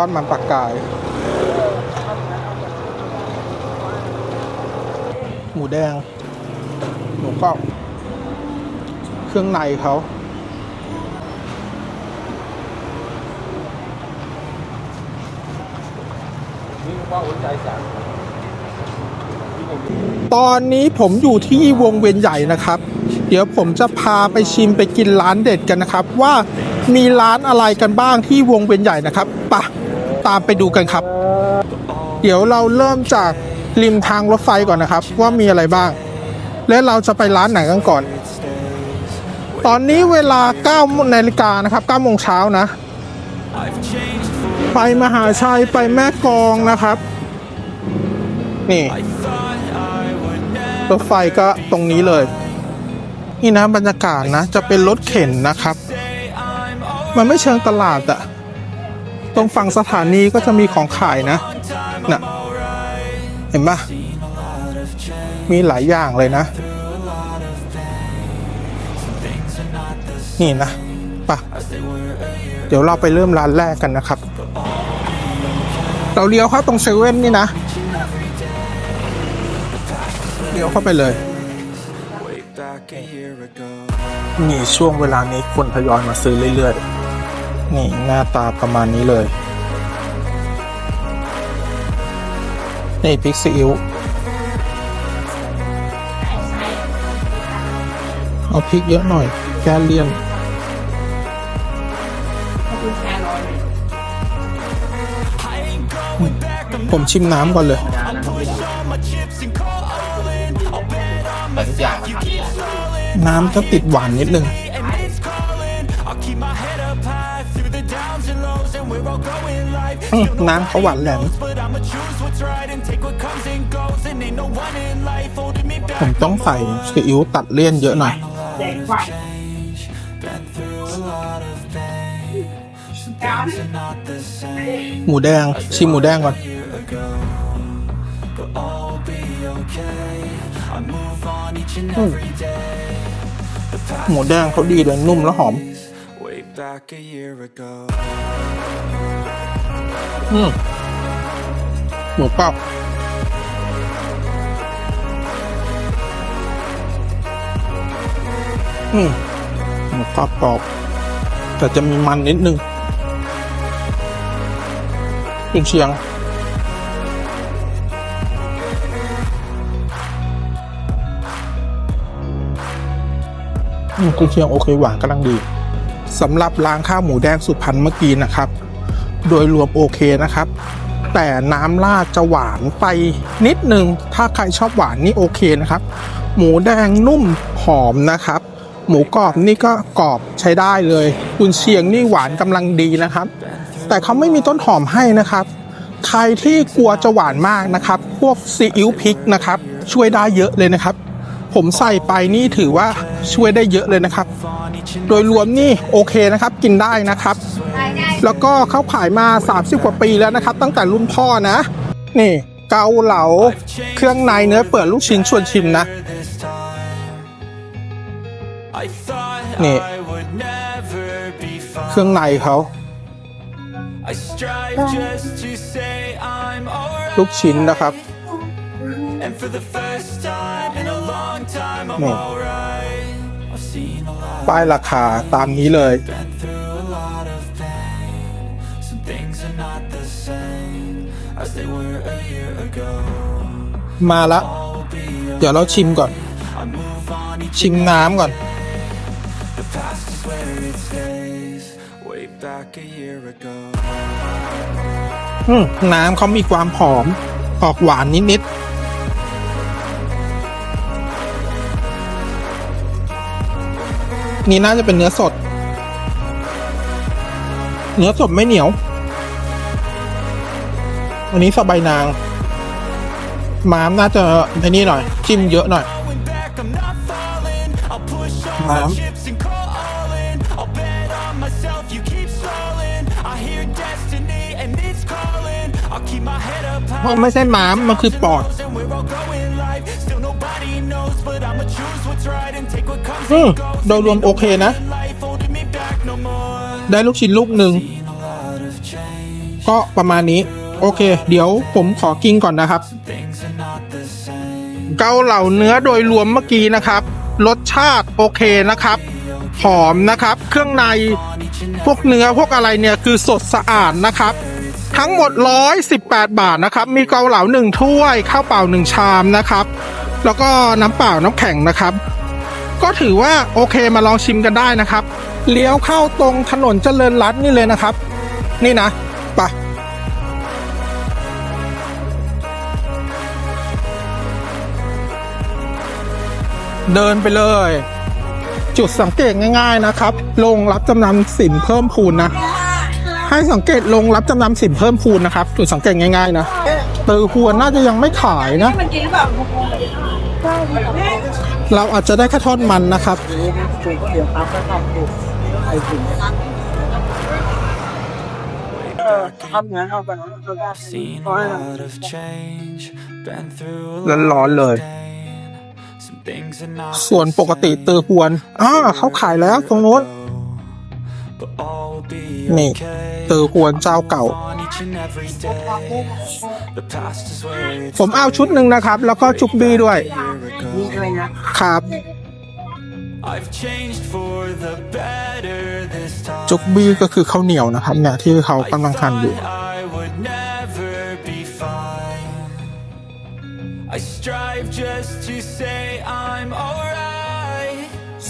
อดมันปลากาย หมูแดง หมูกรอบเครื่องในเขาตอนนี้ผมอยู่ที่วงเวียนใหญ่นะครับ เดี๋ยวผมจะพาไปชิมไปกินร้านเด็ดกันนะครับ ว่ามีร้านอะไรกันบ้างที่วงเวียนใหญ่นะครับไปะ ตามไปดูกันครับ เดี๋ยวเราเริ่มจากริมทางรถไฟก่อนนะครับ ว่ามีอะไรบ้าง และเราจะไปร้านไหนกันก่อน ตอนนี้เวลา9นาฬิกานะครับ9โมงเช้านะ ไปมหาชัยไปแม่กองนะครับ นี่รถไฟก็ตรงนี้เลย นี่นะบรรยากาศนะ จะเป็นรถเข็นนะครับ มันไม่เชิงตลาดอะ รงฝั่งสถานีก็จะมีของขายนะน่ะเห็นปะมีหลายอย่างเลยนะ นี่นะปะเดี๋ยวเราไปเริ่มร้านแรกกันนะครับ เราเลี้ยวเข้าตรงเซเว่นนี่นะเลี้ยวเข้าไปเลยนี่ช่วงเวลานี้คนทยอยมาซื้อเรื่อยๆ นี่หน้าตาประมาณนี้เลย นี่พริกซีอิ๊วเอาพริกเยอะหน่อย แก้เลี่ยนผมชิมน้ำก่อนเลยแต่ทุกอย่างนะครับน้ำจะติดหวานนิดนึง น้ำเขาหวานแหลม ผมต้องใส่ซีอิ๊วตัดเลี่ยนเยอะหน่อยหมูแดง ชิมหมูแดงก่อนหมูแดงเขาดีเลยนุ่มแล้วหอม อืมหมูกรอบอืมหมูกรอบกรอบ แต่จะมีมันนิดนึงเป็นเชียง กุนเชียงโอเคหวานกำลังดีสำหรับร้านข้าวหมูแดงสุพรรณเมื่อกี้นะครับ โดยรวมโอเคนะครับ แต่น้ำราดจะหวานไปนิดนึง ถ้าใครชอบหวานนี่โอเคนะครับ หมูแดงนุ่มหอมนะครับ หมูกรอบนี่ก็กรอบใช้ได้เลยกุนเชียงนี่หวานกำลังดีนะครับ แต่เขาไม่มีต้นหอมให้นะครับ ใครที่กลัวจะหวานมากนะครับ พวกซีอิ๊วพริกนะครับ ช่วยได้เยอะเลยนะครับผมใส่ไปนี่ถือว่าช่วยได้เยอะเลยนะครับ โดยรวมนี่โอเคนะครับ กินได้นะครับ แล้วก็เขาขายมา 30 กว่าปีแล้วนะครับ ตั้งแต่รุ่นพ่อนะ นี่เกาเหลาเครื่องในเนื้อเปิดลูกชิ้นชวนชิมนะ นี่ เครื่องในเขา ลูกชิ้นนะครับนี่ป้ายราคาตามนี้เลย มาละ เดี๋ยวเราชิมก่อน ชิมน้ำก่อน อืมน้ำเขามีความหอม ออกหวานนิด ๆนี่น่าจะเป็นเนื้อสด เนื้อสดไม่เหนียว วันนี้สบายนาง ม้ามน่าจะในนี่หน่อย จิ้มเยอะหน่อยม้ามมันไม่ใช่ม้ามมันคือปอดโดยรวมโอเคนะ ได้ลูกชิ้นลูกหนึ่ง ก็ประมาณนี้ โอเค เดี๋ยวผมขอกินก่อนนะครับ เกาเหลาเนื้อโดยรวมเมื่อกี้นะครับ รสชาติโอเคนะครับ หอมนะครับ เครื่องในพวกเนื้อพวกอะไรเนี่ยคือสดสะอาดนะครับ ทั้งหมด 118 บาทนะครับ มีเกาเหลาหนึ่งถ้วยข้าวเปล่าหนึ่งชามนะครับ แล้วก็น้ำเปล่าน้ำแข็งนะครับ ก็ถือว่าโอเคมาลองชิมกันได้นะครับ เลี้ยวเข้าตรงถนนเจริญรัตน์นี่เลยนะครับ นี่นะ เดินไปเลย จุดสังเกตง่าย ๆนะครับลงรับจำนำสินเพิ่มพูนนะ ให้สังเกตลงรับจำนำสินเพิ่มพูนนะครับ จุดสังเกตง่ายๆนะตือหวนน่าจะยังไม่ขายนะ เราอาจจะได้แค่ทอดมันนะครับร้อนๆเลย ส่วนปกติเตือหวนอ่าเขาขายแล้วตรงโน้นนี่ okay. ตือหวนเจ้าเก่า ผมเอาชุดหนึ่งนะครับ แล้วก็จุกบีด้วย ครับ จุกบีก็คือข้าวเหนียวนะครับเนี่ยที่เขากำลังหั่นอยู่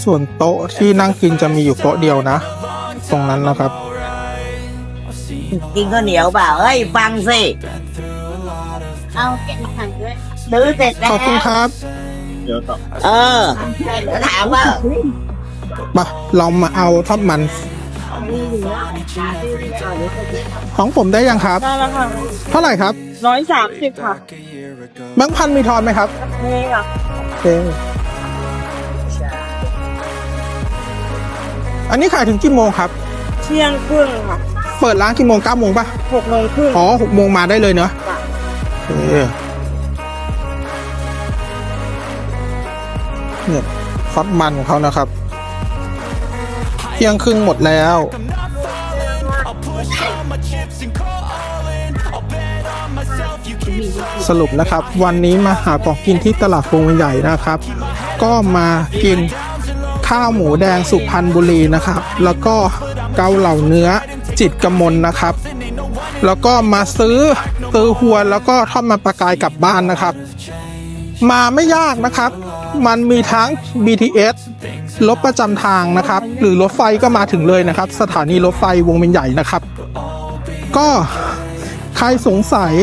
ส่วนโต๊ะที่นั่งกินจะมีอยู่โต๊ะเดียวนะ ตรงนั้นนะครับ Alright. I've seen กินข้าวเหนียวเปล่าเฮ้ยฟังสิ been through a lot of เอาแกะหันด้วยซื้อเสร็จแล้ขวอบคุณครับเออแล้วถามว่ามาเรามาเอาทอดมัน ของผมได้ยังครับ ได้แล้วค่ะ เท่าไหร่ครับ ร้อยสามสิบค่ะ back a year ago. แบงค์พันมีทอนไหมครับ นี่ค่ะโอเคอันนี้ขายถึงกี่โมงครับ เที่ยงครึ่งค่ะเปิดร้านกี่โมงเก้าโมงปะหกโมงครึ่งอ๋อหกโมงมาได้เลยเนอะจ้ะโอเคเนี่ยฟอดมันของเขานะครับ เที่ยงครึ่งหมดแล้ว สรุปนะครับ วันนี้มาหาของกินที่ตลาดโพงใหญ่นะครับ ก็มากินข้าวหมูแดงสุพรรณบุรีนะครับ แล้วก็เกาเหล่าเนื้อจิตรกมลนะครับ แล้วก็มาซื้อซื้อหัวแล้วก็ทอดมันปลากายกลับบ้านนะครับ มาไม่ยากนะครับ มันมีทั้ง BTS รถประจำทางนะครับ หรือรถไฟก็มาถึงเลยนะครับ สถานีรถไฟวงเวียนใหญ่นะครับ ก็ใครสงสัย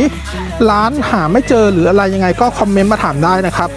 ร้านหาไม่เจอหรืออะไรยังไงก็คอมเมนต์มาถามได้นะครับ